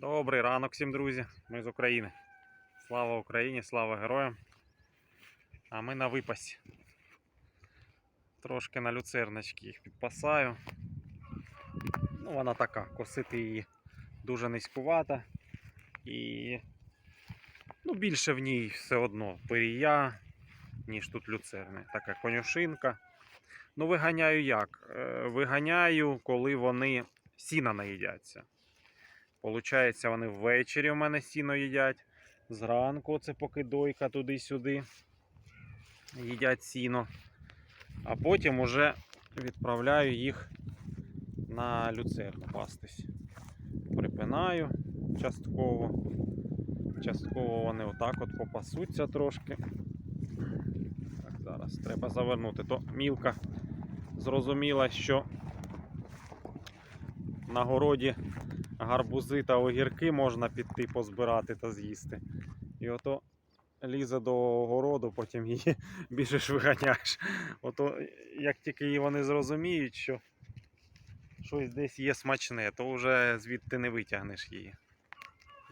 Добрий ранок всім, друзі. Ми з України. Слава Україні, слава героям. А ми на випасі. Трошки на люцерночки їх підпасаю. Ну, вона така, косити її дуже низькувата. І ну, більше в ній все одно пирія, ніж тут люцерни. Така конюшинка. Ну, виганяю як? Е, Виганяю, коли вони сіна наїдяться. Получається, вони ввечері у мене сіно їдять. Зранку це поки дойка туди-сюди. Їдять сіно. А потім уже відправляю їх на люцерну пастись. Припинаю частково. Частково вони отак от попасуться трошки. Так, зараз треба завернути. То мілка зрозуміла, що на городі гарбузи та огірки можна піти позбирати та з'їсти. І ото лізе до городу, потім її біжиш виганяєш. Ото як тільки її вони зрозуміють, що щось десь є смачне, то вже звідти не витягнеш її.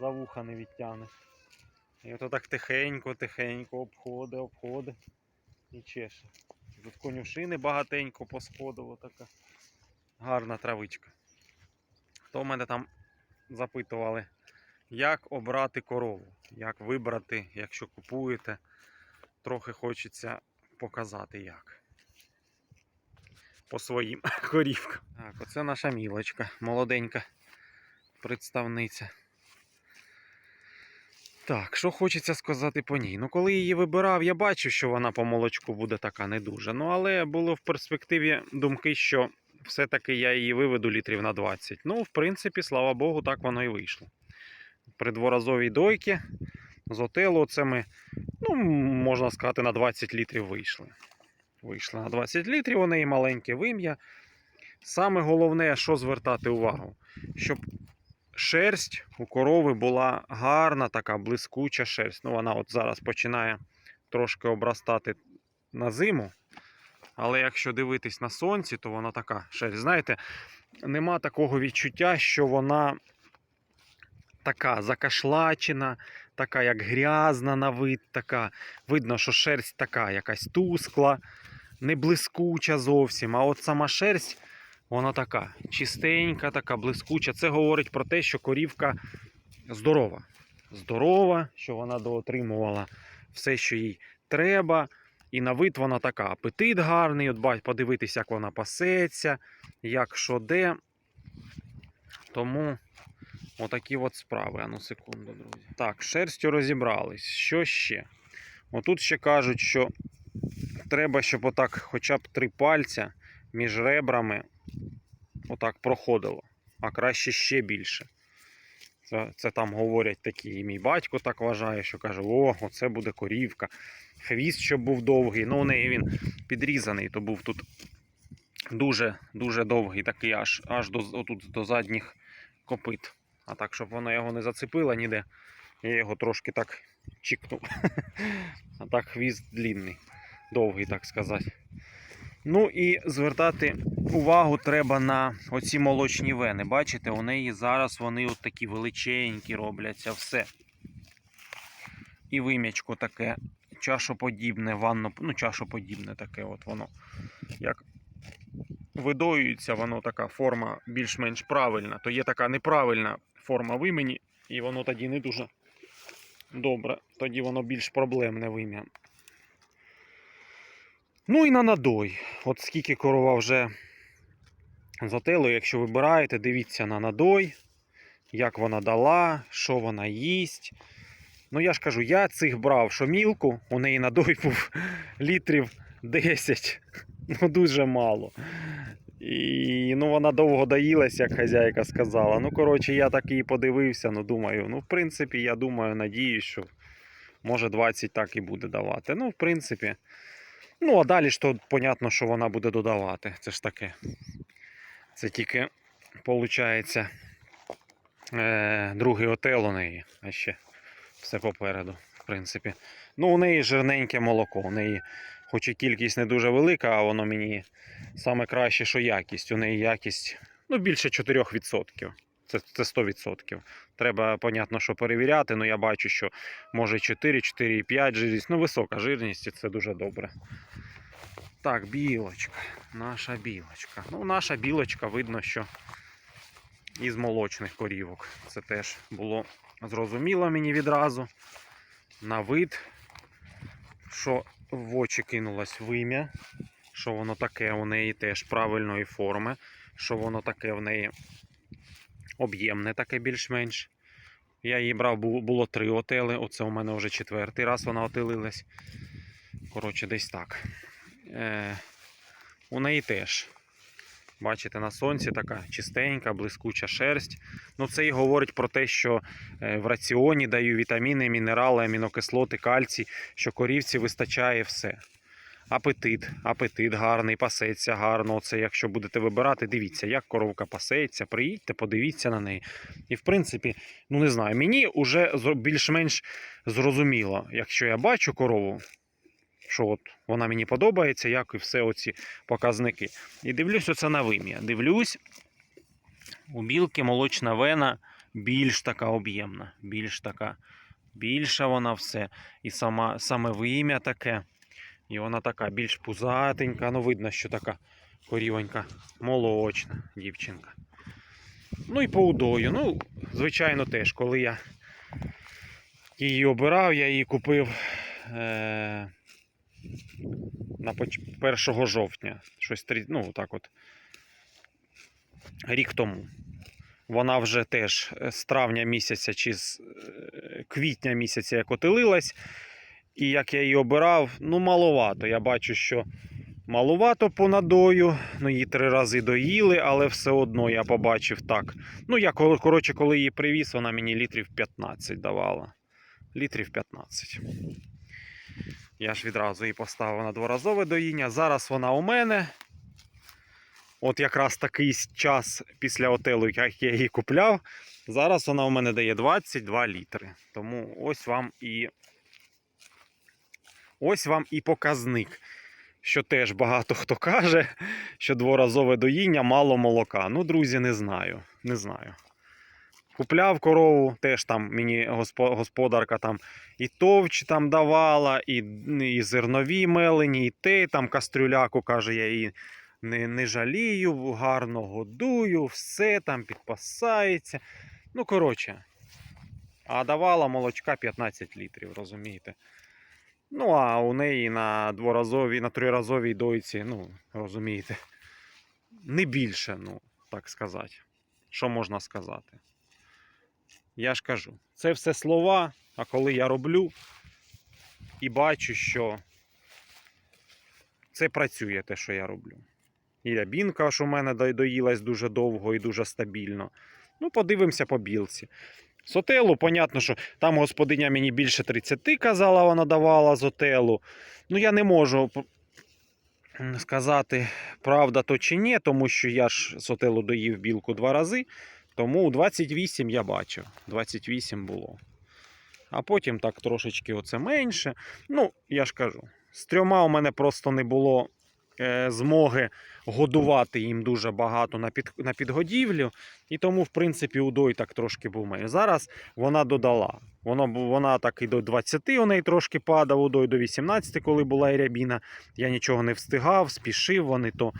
За вуха не відтягнеш. І ото так тихенько, тихенько обходи, обходи і чеше. Тут конюшини багатенько посходило така. Гарна травичка. Хто в мене там запитували, як обрати корову, як вибрати, якщо купуєте. Трохи хочеться показати як. По своїм корівкам. Так, оце наша мілочка, молоденька представниця. Так, що хочеться сказати по ній? Ну, коли її вибирав, я бачив, що вона по молочку буде така не дуже. Ну, але було в перспективі думки, що все-таки я її виведу літрів на 20. Ну, в принципі, слава Богу, так воно і вийшло. При дворазовій дойці з отелу це ми, ну, можна сказати, на 20 літрів вийшли. Вийшли на 20 літрів, у неї маленьке вим'я. Саме головне, що звертати увагу, щоб шерсть у корови була гарна, така блискуча шерсть. Ну, вона от зараз починає трошки обростати на зиму. Але якщо дивитись на сонці, то вона така шерсть. Знаєте, нема такого відчуття, що вона така закашлачена, така як грязна на вид. така. Видно, що шерсть така якась тускла, не блискуча зовсім. А от сама шерсть, вона така чистенька, така блискуча. Це говорить про те, що корівка здорова. Здорова, що вона доотримувала все, що їй треба. І на вид вона така. Апетит гарний. От бать, подивитись, як вона пасеться, як що де. Тому отакі от справи. Ану, секунду, друзі. Так, шерстю розібрались. Що ще? Отут ще кажуть, що треба, щоб отак хоча б три пальця між ребрами отак проходило, а краще ще більше. Це, це там говорять такі, і мій батько так вважає, що каже: о, оце буде корівка. Хвіст, щоб був довгий. Ну, у неї він підрізаний, то був тут дуже дуже довгий, такий аж аж до, отут, до задніх копит. А так, щоб вона його не зацепила ніде, я його трошки так чікнув. А так хвіст длінний, довгий, так сказати. Ну і звертати увагу треба на оці молочні вени. Бачите, у неї зараз вони от такі величенькі робляться, все. І вим'ячко таке чашоподібне, ванно, ну, чашоподібне таке от воно. Як видоюється, воно така форма більш-менш правильна, то є така неправильна форма вимені, і воно тоді не дуже добре. Тоді воно більш проблемне вим'я. Ну і на надой. От скільки корова вже з отелу, якщо вибираєте, дивіться на надой, як вона дала, що вона їсть. Ну я ж кажу, я цих брав, що мілку, у неї надой був літрів 10. Ну дуже мало. І ну, вона довго доїлась, як хазяйка сказала. Ну, коротше, я так і подивився, ну думаю, ну, в принципі, я думаю, надіюсь, що може 20 так і буде давати. Ну, в принципі. Ну, а далі ж то понятно, що вона буде додавати. Це ж таке. Це тільки, виходить, е, другий отел у неї, а ще все попереду, в принципі. Ну, у неї жирненьке молоко. У неї, хоч і кількість не дуже велика, а воно мені саме краще, що якість. У неї якість ну, більше 4%. Це, це 100%. Треба, понятно, що перевіряти, але я бачу, що може 4, 4,5 жирність. Ну, висока жирність, і це дуже добре. Так, білочка. Наша білочка. Ну, наша білочка, видно, що із молочних корівок. Це теж було зрозуміло мені відразу. На вид, що в очі кинулось вим'я, що воно таке у неї теж правильної форми, що воно таке в неї об'ємне, таке більш-менш. Я її брав, було три отели. Оце у мене вже четвертий раз вона отелилась. Коротше, десь так. Е, у неї теж. Бачите, на сонці така чистенька, блискуча шерсть. Ну, це і говорить про те, що е, в раціоні даю вітаміни, мінерали, амінокислоти, кальцій, що корівці вистачає все. Апетит, апетит гарний, пасеться гарно. Оце, якщо будете вибирати, дивіться, як коровка пасеться, приїдьте, подивіться на неї. І в принципі, ну не знаю, мені вже більш-менш зрозуміло, якщо я бачу корову, що от вона мені подобається, як і все оці показники. І дивлюсь оце на вим'я. Дивлюсь, у білки молочна вена більш така об'ємна, більш така, більша вона все. І сама, саме вим'я таке. І вона така більш пузатенька, ну видно, що така корівонька, молочна дівчинка. Ну і по удою. Ну, звичайно, теж, коли я її обирав, я її купив е- на 1 жовтня. Щось ну, так от. Рік тому. Вона вже теж з травня місяця чи з е, квітня місяця як отелилась. І як я її обирав, ну маловато. Я бачу, що маловато по надою. Ну, її три рази доїли, але все одно я побачив так. Ну, я коротше, коли її привіз, вона мені літрів 15 давала. Літрів 15. Я ж відразу її поставив на дворазове доїння. Зараз вона у мене. От якраз такий час після отелу, як я її купляв. Зараз вона у мене дає 22 літри. Тому ось вам і Ось вам і показник, що теж багато хто каже, що дворазове доїння мало молока. Ну, друзі, не знаю. Не знаю. Купляв корову, теж там мені господарка там і товч там давала, і, і зернові мелені, і те там кастрюляку, каже, я її не, не жалію, гарно годую, все там підпасається. Ну, коротше. А давала молочка 15 літрів, розумієте? Ну, а у неї на дворазовій, на триразовій дойці, ну, розумієте, не більше, ну, так сказати. Що можна сказати? Я ж кажу, це все слова, а коли я роблю і бачу, що це працює те, що я роблю. І рябінка ж у мене до- доїлась дуже довго і дуже стабільно. Ну, подивимося по білці. Сотелу, понятно, що там господиня мені більше 30 казала, вона давала з отелу. Ну, я не можу сказати, правда то чи ні, тому що я ж з отелу доїв білку два рази. Тому 28 я бачив. 28 було. А потім так трошечки оце менше. Ну, я ж кажу, з трьома у мене просто не було е, змоги годувати їм дуже багато на, під, на підгодівлю. І тому, в принципі, удой так трошки був менше. Зараз вона додала. Воно, бу- вона так і до 20 у неї трошки падав, удой до 18, коли була і рябіна. Я нічого не встигав, спішив вони то.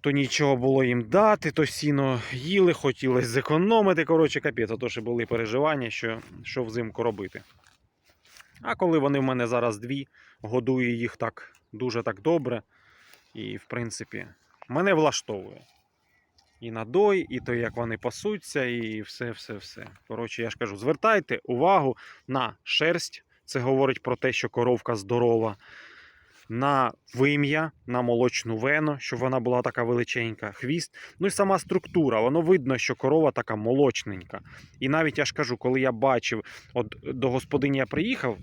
То нічого було їм дати, то сіно їли, хотілося зекономити. Коротше, капець, а то ще були переживання, що, що взимку робити. А коли вони в мене зараз дві, годую їх так дуже так добре. І, в принципі, мене влаштовує. І надой, і то, як вони пасуться, і все, все, все. Коротше, я ж кажу, звертайте увагу на шерсть. Це говорить про те, що коровка здорова. На вим'я, на молочну вену, щоб вона була така величенька, хвіст. Ну і сама структура. Воно видно, що корова така молочненька. І навіть я ж кажу, коли я бачив, от до господині я приїхав,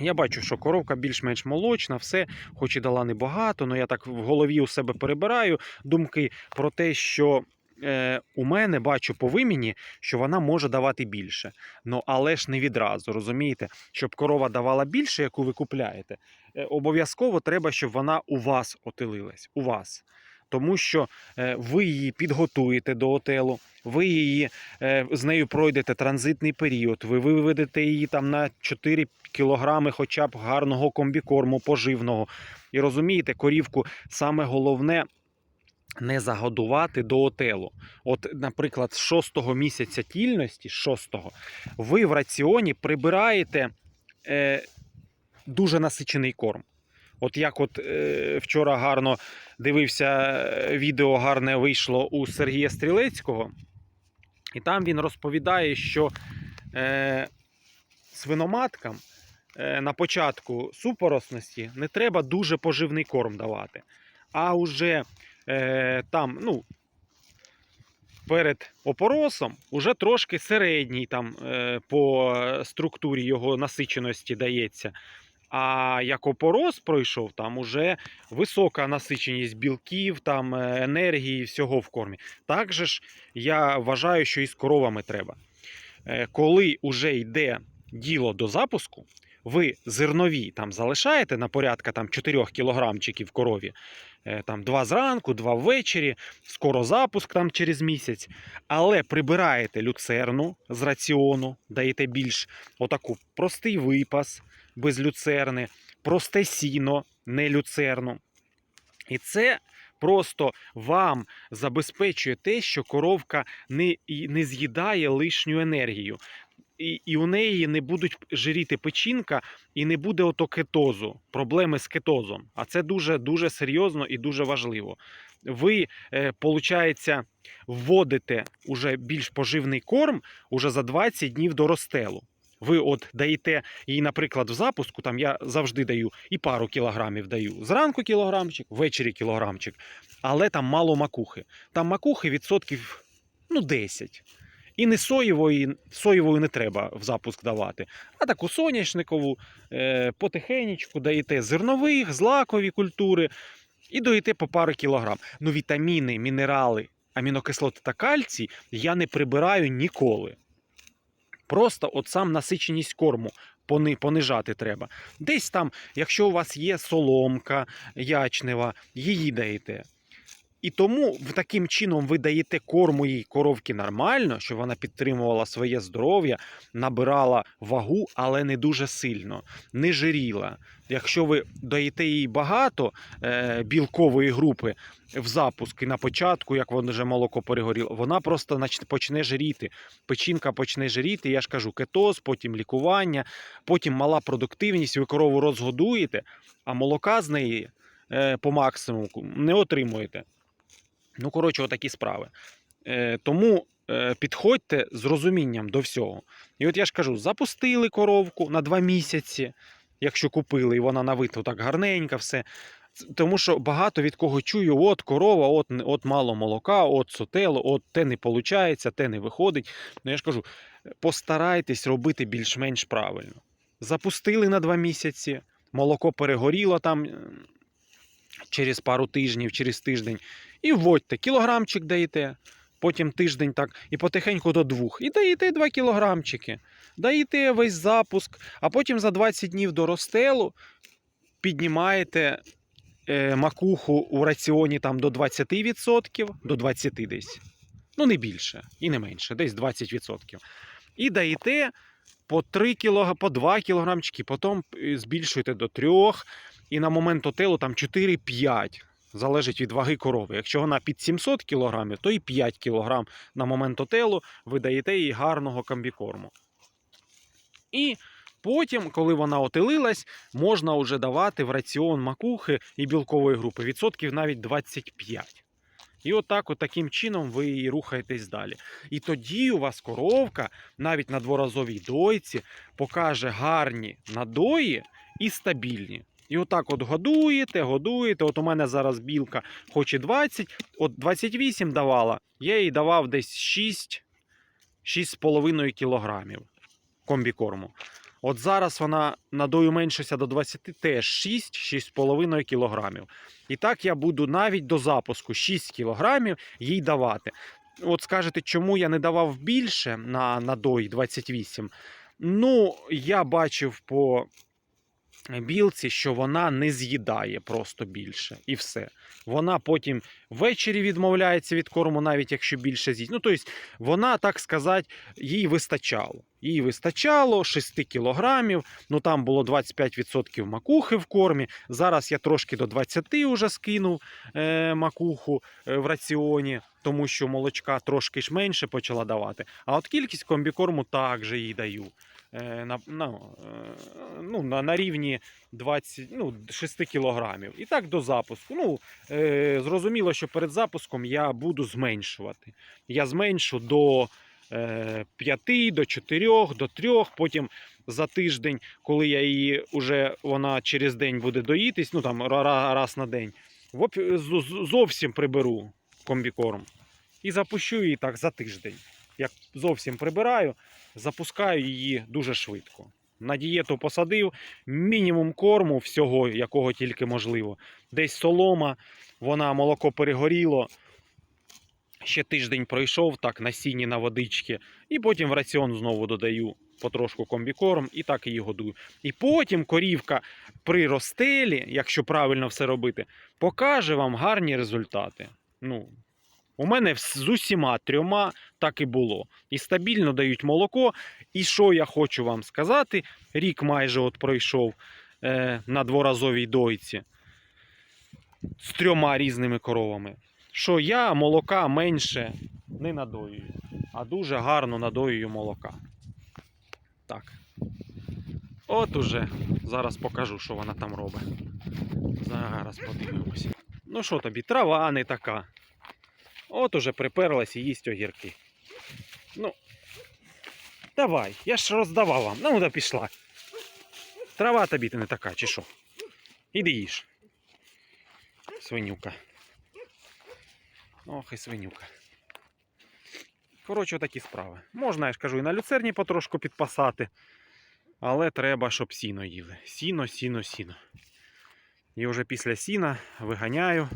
я бачу, що коровка більш-менш молочна, все, хоч і дала небагато, але я так в голові у себе перебираю думки про те, що е, у мене бачу по виміні, що вона може давати більше. Ну але ж не відразу, розумієте? Щоб корова давала більше, яку ви купляєте, е, обов'язково треба, щоб вона у вас отелилась. У вас. Тому що е, ви її підготуєте до отелу, ви її е, з нею пройдете транзитний період, ви виведете її там на 4 кілограми хоча б гарного комбікорму поживного. І розумієте, корівку саме головне не загодувати до отелу. От, наприклад, з 6 місяця тільності, з 6 ви в раціоні прибираєте е, дуже насичений корм. От як от е, вчора гарно дивився е, відео, гарне вийшло у Сергія Стрілецького, і там він розповідає, що е, свиноматкам е, на початку супоросності не треба дуже поживний корм давати. А уже е, там, ну, перед опоросом уже трошки середній там е, по структурі його насиченості дається. А як опорос пройшов, там уже висока насиченість білків, там е, енергії, всього в кормі. Так же ж я вважаю, що і з коровами треба. Е, Коли вже йде діло до запуску, ви зернові там залишаєте на порядка там 4 кілограмчиків корові, там 2 зранку, 2 ввечері, скоро запуск там через місяць, але прибираєте люцерну з раціону, даєте більш отаку простий випас без люцерни, просте сіно, не люцерну. І це просто вам забезпечує те, що коровка не, не з'їдає лишню енергію. І, і у неї не будуть жиріти печінка і не буде ото кетозу, проблеми з кетозом. А це дуже дуже серйозно і дуже важливо. Ви, е, получається, вводите уже більш поживний корм уже за 20 днів до розстелу. Ви от даєте їй, наприклад, в запуску, там я завжди даю і пару кілограмів даю. Зранку кілограмчик, ввечері кілограмчик, але там мало макухи. Там макухи відсотків ну, 10. І не соєвої, соєвою не треба в запуск давати, а таку соняшникову, е, потихенечку даєте зернових, злакові культури і даєте по пару кілограм. Ну, вітаміни, мінерали, амінокислоти та кальцій я не прибираю ніколи. Просто от сам насиченість корму понижати треба. Десь там, якщо у вас є соломка ячнева, її даєте. І тому таким чином ви даєте корму їй коровки нормально, щоб вона підтримувала своє здоров'я, набирала вагу, але не дуже сильно, не жиріла. Якщо ви даєте їй багато е, білкової групи в запуск і на початку, як воно вже молоко перегоріло, вона просто почне жиріти. Печінка почне жиріти, я ж кажу, кетоз, потім лікування, потім мала продуктивність, ви корову розгодуєте, а молока з неї е, по максимуму не отримуєте. Ну, коротше, отакі справи. Е, тому е, підходьте з розумінням до всього. І от я ж кажу, запустили коровку на два місяці, якщо купили, і вона на вид так гарненька, все. Тому що багато від кого чую, от корова, от, от мало молока, от сотело, от те не виходить, те не виходить. Ну я ж кажу, постарайтесь робити більш-менш правильно. Запустили на два місяці, молоко перегоріло там через пару тижнів, через тиждень. І вводьте, кілограмчик даєте, потім тиждень так, і потихеньку до двох. І даєте 2 кілограмчики. Даєте весь запуск, а потім за 20 днів до розстелу піднімаєте е, макуху у раціоні там до 20%, до 20 десь. Ну, не більше і не менше, десь 20%. І даєте по 3 кг, по 2 кілограмчики, потім е, збільшуєте до 3, і на момент отелу там 4-5. Залежить від ваги корови. Якщо вона під 700 кг, то і 5 кг на момент отелу ви даєте їй гарного комбікорму. І потім, коли вона отелилась, можна вже давати в раціон макухи і білкової групи відсотків навіть 25. І отак, от таким чином ви і рухаєтесь далі. І тоді у вас коровка навіть на дворазовій дойці покаже гарні надої і стабільні. І отак от годуєте, годуєте. От у мене зараз білка хоче 20, от 28 давала, я їй давав десь 6, 6,5 кілограмів комбікорму. От зараз вона надою меншиться до 20, теж 6-6,5 кілограмів. І так я буду навіть до запуску 6 кілограмів їй давати. От скажете, чому я не давав більше на надої 28? Ну, я бачив по білці, що вона не з'їдає просто більше. І все. Вона потім ввечері відмовляється від корму, навіть якщо більше з'їсть. Ну, тобто, вона, так сказати, їй вистачало. Їй вистачало 6 кілограмів, ну там було 25% макухи в кормі. Зараз я трошки до 20 вже скинув е, макуху е, в раціоні, тому що молочка трошки ж менше почала давати. А от кількість комбікорму також їй даю. Е, на, ну, е, ну, на, на рівні 20, ну, 6 кілограмів. І так до запуску. Ну, е, зрозуміло, що перед запуском я буду зменшувати. Я зменшу до е, 5, до 4, до 3, потім за тиждень, коли я її вже вона через день буде доїтись, ну там ра- ра- раз на день, зовсім приберу комбікорм. І запущу її так за тиждень. Як зовсім прибираю, запускаю її дуже швидко. На дієту посадив мінімум корму всього, якого тільки можливо. Десь солома, вона молоко перегоріло. Ще тиждень пройшов, так, на сіні, на водички, і потім в раціон знову додаю потрошку комбікорм і так її годую. І потім корівка при розстелі, якщо правильно все робити, покаже вам гарні результати. Ну, у мене з усіма трьома так і було. І стабільно дають молоко. І що я хочу вам сказати, рік майже от пройшов е, на дворазовій дойці з трьома різними коровами. Що я молока менше не надоюю, а дуже гарно надоюю молока. Так. От уже зараз покажу, що вона там робить. Зараз подивимося. Ну що тобі, трава не така. От уже приперлась і їсть огірки. Ну, давай, я ж роздавав вам. Ну, да пішла. Трава тобі ти не така, чи що? Іди їж. Свинюка. Ох, і свинюка. Коротше, такі справи. Можна, я ж кажу, і на люцерні потрошку підпасати. Але треба, щоб сіно їли. Сіно, сіно, сіно. І вже після сіна виганяю.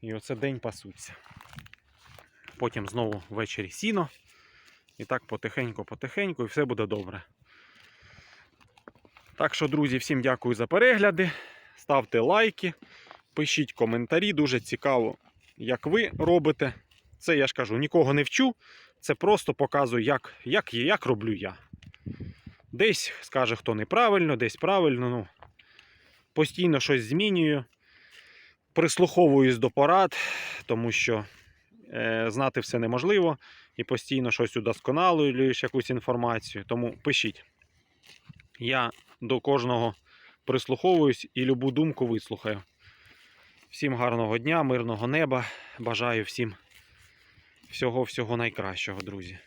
І оце день пасуться. Потім знову ввечері сіно. І так потихеньку-потихеньку, і все буде добре. Так що, друзі, всім дякую за перегляди. Ставте лайки, пишіть коментарі. Дуже цікаво, як ви робите. Це я ж кажу, нікого не вчу. Це просто показую, як, як, як роблю я. Десь скаже, хто неправильно, десь правильно. Ну, постійно щось змінюю. Прислуховуюсь до порад, тому що знати все неможливо і постійно щось удосконалюєш, якусь інформацію. Тому пишіть. Я до кожного прислуховуюсь і любу думку вислухаю. Всім гарного дня, мирного неба. Бажаю всім всього-всього найкращого, друзі.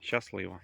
Щасливо!